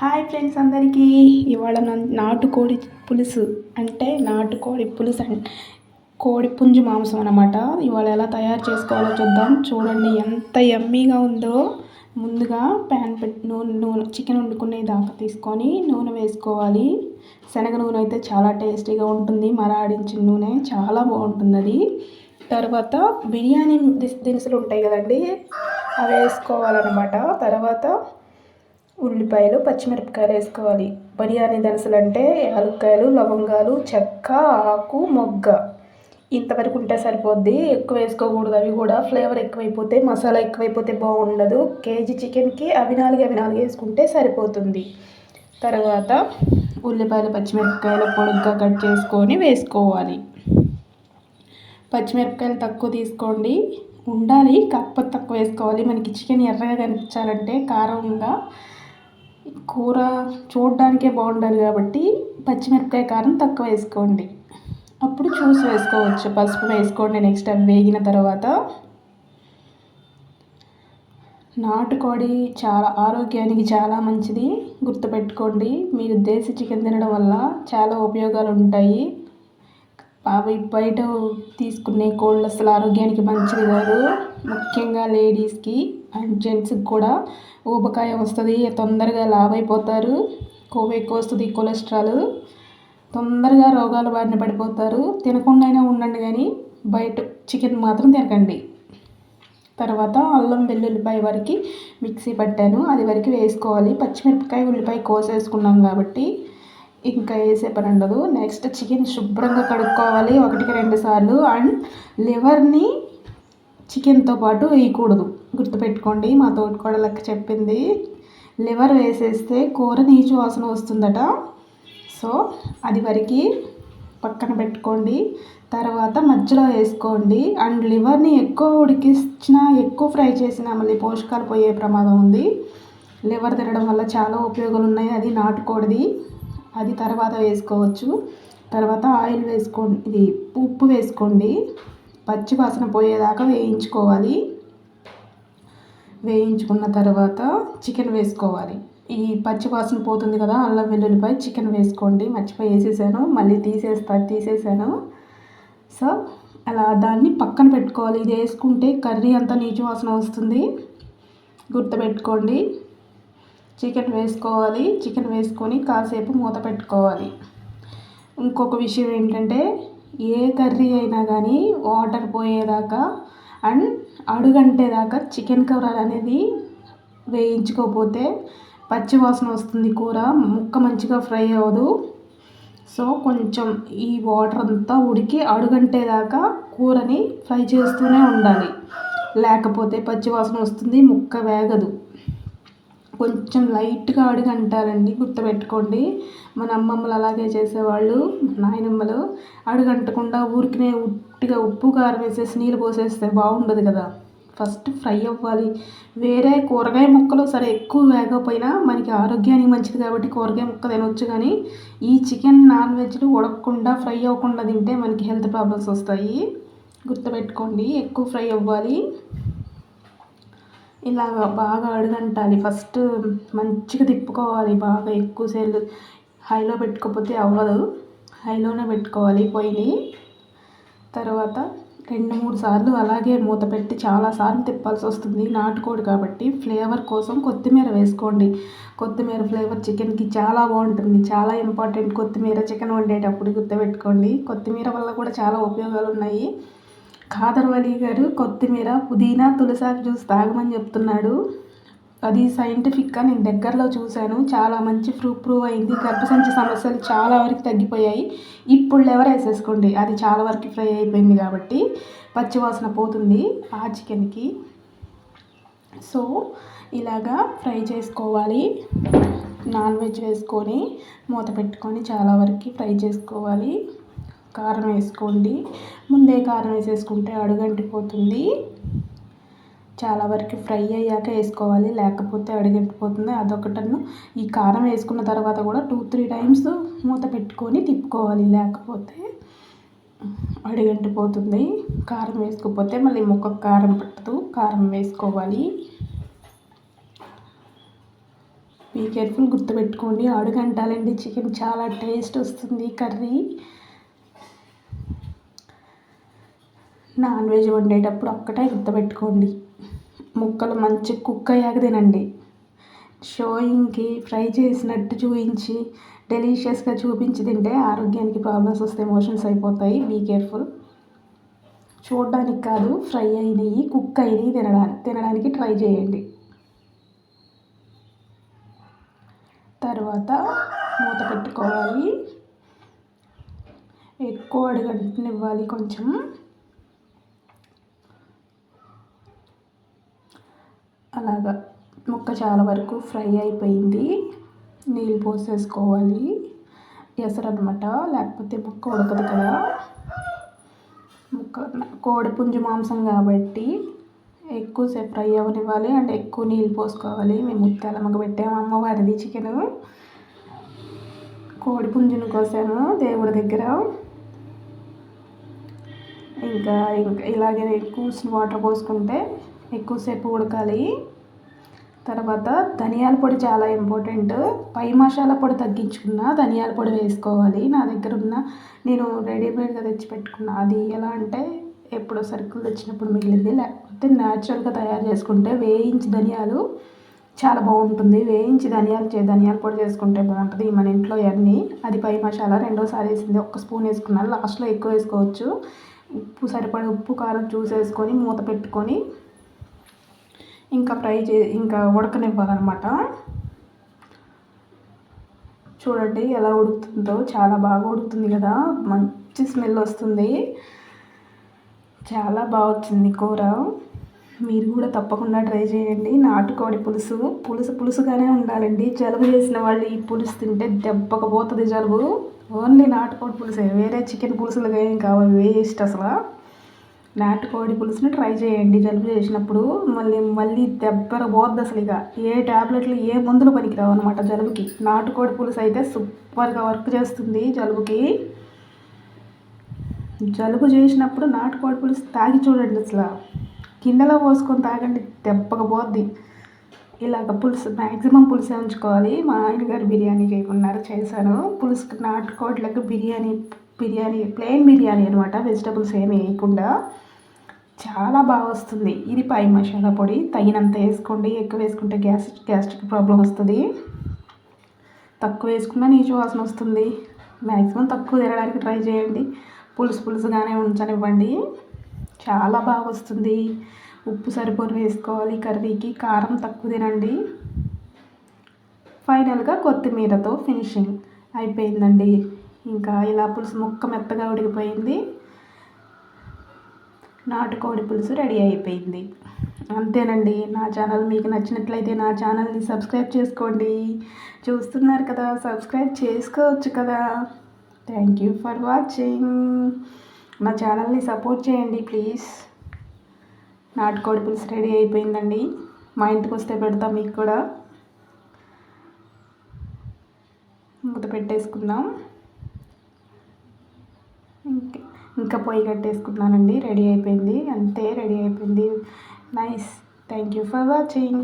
Hi friends అందరికీ. ఇవాళ నా నాటుకోడి పులుసు అంటే నాటుకోడి పులుసు అండ్ కోడి పుంజు మాంసం అనమాట ఇవాళ ఎలా తయారు చేసుకోవాలో చూద్దాం. చూడండి ఎంత ఎమ్మీగా ఉందో. ముందుగా ప్యాన్ పెట్టి నూనె నూనె చికెన్ వండుకునే దాకా తీసుకొని నూనె వేసుకోవాలి. శనగ నూనె అయితే చాలా టేస్టీగా ఉంటుంది. మరాడించిన నూనె చాలా బాగుంటుంది అది. తర్వాత బిర్యానీ దినుసులు ఉంటాయి కదండి. అవి వేసుకోవాలన్నమాట. తర్వాత ఉల్లిపాయలు పచ్చిమిరపకాయలు వేసుకోవాలి. బిర్యానీ దినుసులు అంటే యాలక్కాయలు లవంగాలు చెక్క ఆకు మొగ్గ. ఇంతవరకు ఉంటే సరిపోద్ది. ఎక్కువ వేసుకోకూడదు. అవి కూడా ఫ్లేవర్ ఎక్కువైపోతే మసాలా ఎక్కువైపోతే బాగుండదు. కేజీ చికెన్కి అవి నాలుగు అవి నాలుగు వేసుకుంటే సరిపోతుంది. తర్వాత ఉల్లిపాయలు పచ్చిమిరపకాయలు పొడుగ్గా కట్ చేసుకొని వేసుకోవాలి. పచ్చిమిరపకాయలు తక్కువ తీసుకోండి. ఉండాలి కాకపోతే తక్కువ వేసుకోవాలి. మనకి చికెన్ ఎర్రగా కనిపించాలంటే కారంగా కూర చూడడానికే బాగుండాలి కాబట్టి పచ్చిమిరపకాయ కారం తక్కువ వేసుకోండి. అప్పుడు చూసి వేసుకోవచ్చు. పసుపు వేసుకోండి నెక్స్ట్ అవి వేగిన తర్వాత. నాటుకోడి చాలా ఆరోగ్యానికి చాలా మంచిది. గుర్తుపెట్టుకోండి మీరు దేశీ చికెన్ తినడం వల్ల చాలా ఉపయోగాలు ఉంటాయి. అవి బయట తీసుకునే కోళ్ళు అసలు ఆరోగ్యానికి మంచిది కాదు. ముఖ్యంగా లేడీస్కి అండ్ జెంట్స్కి కూడా ఊబకాయ వస్తుంది తొందరగా లావ్ అయిపోతారు కొవ్వు ఎక్కువ వస్తుంది కొలెస్ట్రాల్. తొందరగా రోగాల బారిన పడిపోతారు. తినకుండా ఉండండి కానీ బయట చికెన్ మాత్రం తినకండి. తర్వాత అల్లం వెల్లుల్లిపాయ వరకు మిక్సీ పట్టాను. అది వరకు వేసుకోవాలి. పచ్చిమిరపకాయ ఉల్లిపాయ కోసేసుకున్నాం కాబట్టి ఇంకా వేసే పని ఉండదు. నెక్స్ట్ చికెన్ శుభ్రంగా కడుక్కోవాలి. ఒకటికి రెండు సార్లు. అండ్ లివర్ని చికెన్తో పాటు వేయకూడదు గుర్తుపెట్టుకోండి మా తోటికోడలకి చెప్పింది లివర్ వేసేస్తే కూర నీచు వాసన వస్తుందట. సో అది వరకు పక్కన పెట్టుకోండి. తర్వాత మధ్యలో వేసుకోండి. అండ్ లివర్ని ఎక్కువ ఉడికించినా ఎక్కువ ఫ్రై చేసినా మళ్ళీ పోషకాలు పోయే ప్రమాదం ఉంది. లివర్ తినడం వల్ల చాలా ఉపయోగాలు ఉన్నాయి అది నాటుకోడిది. అది తర్వాత వేసుకోవచ్చు. తర్వాత ఆయిల్ వేసుకోండి. ఇది ఉప్పు వేసుకోండి. పచ్చి వాసన పోయేదాకా వేయించుకోవాలి. వేయించుకున్న తర్వాత చికెన్ వేసుకోవాలి. ఈ పచ్చి వాసన పోతుంది కదా అల్లం వెల్లుల్లిపై చికెన్ వేసుకోండి. మర్చిపోయి వేసేసాను. మళ్ళీ తీసేస్తా తీసేసాను. సో అలా దాన్ని పక్కన పెట్టుకోవాలి. ఇది వేసుకుంటే కర్రీ అంతా నీచు వాసన వస్తుంది. గుర్తుపెట్టుకోండి. చికెన్ వేసుకోవాలి. చికెన్ వేసుకొని కాసేపు మూత పెట్టుకోవాలి. ఇంకొక విషయం ఏంటంటే ఏ కర్రీ అయినా కానీ వాటర్ పోయేదాకా అండ్ అడుగంటేదాకా చికెన్ కవరాలు అనేది వేయించుకోకపోతే పచ్చి వాసన వస్తుంది కూర ముక్క మంచిగా ఫ్రై అవ్వదు. సో కొంచెం ఈ వాటర్ అంతా ఉడికి అడుగంటేదాకా కూరని ఫ్రై చేస్తూనే ఉండాలి. లేకపోతే పచ్చి వాసన వస్తుంది ముక్క వేగదు. కొంచెం లైట్గా అడుగు అంటారండి గుర్తుపెట్టుకోండి. మన అమ్మమ్మలు అలాగే చేసేవాళ్ళు నాయనమ్మలు. అడుగంటకుండా ఊరికినే ఉట్టిగా ఉప్పు కారం వేసేసి నీళ్ళు పోసేస్తే బాగుండదు కదా. ఫస్ట్ ఫ్రై అవ్వాలి. వేరే కూరగాయ ముక్కలు సరే ఎక్కువ వేగకపోయినా మనకి ఆరోగ్యానికి మంచిది కాబట్టి కూరగాయ ముక్క తినవచ్చు కానీ ఈ చికెన్ నాన్ వెజ్లు ఉడకకుండా ఫ్రై అవ్వకుండా తింటే మనకి హెల్త్ ప్రాబ్లమ్స్ వస్తాయి. గుర్తుపెట్టుకోండి ఎక్కువ ఫ్రై అవ్వాలి. ఇలాగ బాగా అడుగంటాలి. ఫస్ట్ మంచిగా తిప్పుకోవాలి బాగా ఎక్కువసేపు హైలో పెట్టుకోకపోతే అవ్వదు. హైలోనే పెట్టుకోవాలి పొయ్యిని తర్వాత రెండు మూడు సార్లు అలాగే మూత పెట్టి చాలాసార్లు తిప్పాల్సి వస్తుంది. నాటుకోడి కాబట్టి ఫ్లేవర్ కోసం కొత్తిమీర వేసుకోండి. కొత్తిమీర ఫ్లేవర్ చికెన్కి చాలా బాగుంటుంది. చాలా ఇంపార్టెంట్ కొత్తిమీర చికెన్ వండేటప్పుడు గుర్తుపెట్టుకోండి. కొత్తిమీర వల్ల కూడా చాలా ఉపయోగాలు ఉన్నాయి ఖాదర్ వలీ గారు కొత్తిమీర పుదీనా తులసాకు జ్యూస్ తాగమని చెప్తున్నాడు. అది సైంటిఫిక్గా నేను దగ్గరలో చూశాను. చాలా మంచి ప్రూవ్ ప్రూవ్ అయింది. గర్భసంచి సమస్యలు చాలా వరకు తగ్గిపోయాయి. ఇప్పుడు లెవర్ వేసేసుకోండి. అది చాలా వరకు ఫ్రై అయిపోయింది కాబట్టి పచ్చివాసన పోతుంది ఆ చికెన్కి. సో ఇలాగా ఫ్రై చేసుకోవాలి. నాన్ వెజ్ వేసుకొని మూత పెట్టుకొని చాలా వరకు ఫ్రై చేసుకోవాలి. కారం వేసుకోండి. ముందే కారం వేసేసుకుంటే అడుగంటిపోతుంది. చాలా వరకు ఫ్రై అయ్యాక వేసుకోవాలి. లేకపోతే అడుగంటిపోతుంది. అదొకటను ఈ కారం వేసుకున్న తర్వాత కూడా టూ త్రీ టైమ్స్ మూత పెట్టుకొని తిప్పుకోవాలి. లేకపోతే అడుగంటిపోతుంది. కారం వేసుకోకపోతే మళ్ళీ ముక్క కారం పట్టదు. కారం వేసుకోవాలి. బీ కేర్ఫుల్ గుర్తుపెట్టుకోండి. అడుగంటాలండి. చికెన్ చాలా టేస్ట్ వస్తుంది. కర్రీ నాన్ వెజ్ వండేటప్పుడు ఒక్కటే గుర్తుపెట్టుకోండి. ముక్కలు మంచి కుక్ అయ్యాక తినండి. షోయింగ్కి ఫ్రై చేసినట్టు చూపించి డెలీషియస్గా చూపించి తింటే ఆరోగ్యానికి ప్రాబ్లమ్స్ వస్తే ఎమోషన్స్ అయిపోతాయి. Be careful. చూడడానికి కాదు ఫ్రై అయినవి కుక్ అయినవి తినడానికి తినడానికి ట్రై చేయండి. తర్వాత మూత పెట్టుకోవాలి. ఎక్కువ అడుగంటనివ్వాలి కొంచెం అలాగా ముక్క చాలా వరకు ఫ్రై అయిపోయింది. నీళ్ళు పోసేసుకోవాలి. ఎసరు అనమాట లేకపోతే ముక్క ఉడకదు కదా. ముక్క కోడి పుంజు మాంసం కాబట్టి ఎక్కువసేపు ఫ్రై అవ్వనివ్వాలి. అండ్ ఎక్కువ నీళ్ళు పోసుకోవాలి. మేము ముత్యాలమ్మకు పెట్టాము. అమ్మవారిది చికెను. కోడి పుంజును కోసాను దేవుడి దగ్గర. ఇంకా ఇంకా ఇలాగే ఎక్కువ వాటర్ పోసుకుంటే ఎక్కువసేపు ఉడకాలి. తర్వాత ధనియాల పొడి చాలా ఇంపార్టెంట్ పై మసాలా పొడి తగ్గించుకున్న ధనియాల పొడి వేసుకోవాలి. నా దగ్గర ఉన్న నేను రెడీమేడ్గా తెచ్చి పెట్టుకున్న అది ఎలా అంటే ఎప్పుడో సరుకులు తెచ్చినప్పుడు మిగిలింది. లేకపోతే న్యాచురల్గా తయారు చేసుకుంటే వేయించి ధనియాలు చాలా బాగుంటుంది. వేయించి ధనియాలు చే ధనియాల పొడి చేసుకుంటే బాగుంటుంది మన ఇంట్లో అన్నీ. అది పై మసాలా రెండోసారి వేసింది. ఒక స్పూన్ వేసుకున్నాను లాస్ట్లో ఎక్కువ వేసుకోవచ్చు. ఉప్పు సరిపడే ఉప్పు కారం చూసేసుకొని మూత పెట్టుకొని ఇంకా ఫ్రై చే ఇంకా ఉడకనివ్వాలన్నమాట. చూడండి ఎలా ఉడుకుతుందో చాలా బాగా ఉడుకుతుంది కదా. మంచి స్మెల్ వస్తుంది. చాలా బాగా వచ్చింది కూర. మీరు కూడా తప్పకుండా ట్రై చేయండి. నాటుకోడి పులుసు. పులుసు పులుసుగానే ఉండాలండి. జలుబు చేసిన వాళ్ళు ఈ పులుసు తింటే దెబ్బకపోతుంది జలుబు. ఓన్లీ నాటుకోడి పులుసే. వేరే చికెన్ పులుసులుగా ఏం కావాలి వేస్ట్ అసలు. నాటుకోడి పులుసుని ట్రై చేయండి. జలుబు చేసినప్పుడు మళ్ళీ మళ్ళీ దెబ్బర పోద్ది అసలు ఇక. ఏ ట్యాబ్లెట్లు ఏ మందులు పనికిరావు అనమాట జలుబుకి. నాటుకోడి పులుసు అయితే సూపర్గా వర్క్ చేస్తుంది జలుబుకి. జలుబు చేసినప్పుడు నాటుకోడి పులుసు తాగి చూడండి అసలు. గిన్నెలో పోసుకొని తాగండి దెబ్బకపోద్ది ఇలాగ పులుసు మ్యాక్సిమం పులుసు ఉంచుకోవాలి. మా ఆయన గారు బిర్యానీ చేయకున్నారు చేశాను. పులుసు నాటుకోట్లకు బిర్యానీ బిర్యానీ ప్లెయిన్ బిర్యానీ అనమాట వెజిటబుల్స్ ఏమి వేయకుండా. చాలా బాగా వస్తుంది. ఇది పై మసాలా పొడి. తగినంత వేసుకోండి. ఎక్కువ వేసుకుంటే గ్యాస్ గ్యాస్ట్రిక్ ప్రాబ్లం వస్తుంది. తక్కువ వేసుకున్నా నీచు వాసన వస్తుంది. మ్యాక్సిమం తక్కువ తినడానికి ట్రై చేయండి. పులుసు పులుసుగానే ఉంచనివ్వండి. చాలా బాగా వస్తుంది. ఉప్పు సరిపోని వేసుకోవాలి కర్రీకి. కారం తక్కువ తినండి. ఫైనల్గా కొత్తిమీరతో ఫినిషింగ్ అయిపోయిందండి. ఇంకా ఇలా పులుసు ముక్క మెత్తగా ఉడికిపోయింది. నాటుకోడి పులుసు రెడీ అయిపోయింది. అంతేనండి నా ఛానల్ మీకు నచ్చినట్లయితే నా ఛానల్ని సబ్స్క్రైబ్ చేసుకోండి. చూస్తున్నారు కదా సబ్స్క్రైబ్ చేసుకోవచ్చు కదా. థ్యాంక్ యూ ఫర్ వాచింగ్ మా ఛానల్ని సపోర్ట్ చేయండి ప్లీజ్. నాటుకోడి పులుసు రెడీ అయిపోయిందండి. మా ఇంటికి వస్తే పెడతాం మీకు కూడా. మూత పెట్టేసుకుందాం. ఇంకే. ఇంకా పొయ్యి కట్టేసుకున్నానండి రెడీ అయిపోయింది. అంతే రెడీ అయిపోయింది. Nice. Thank you for watching.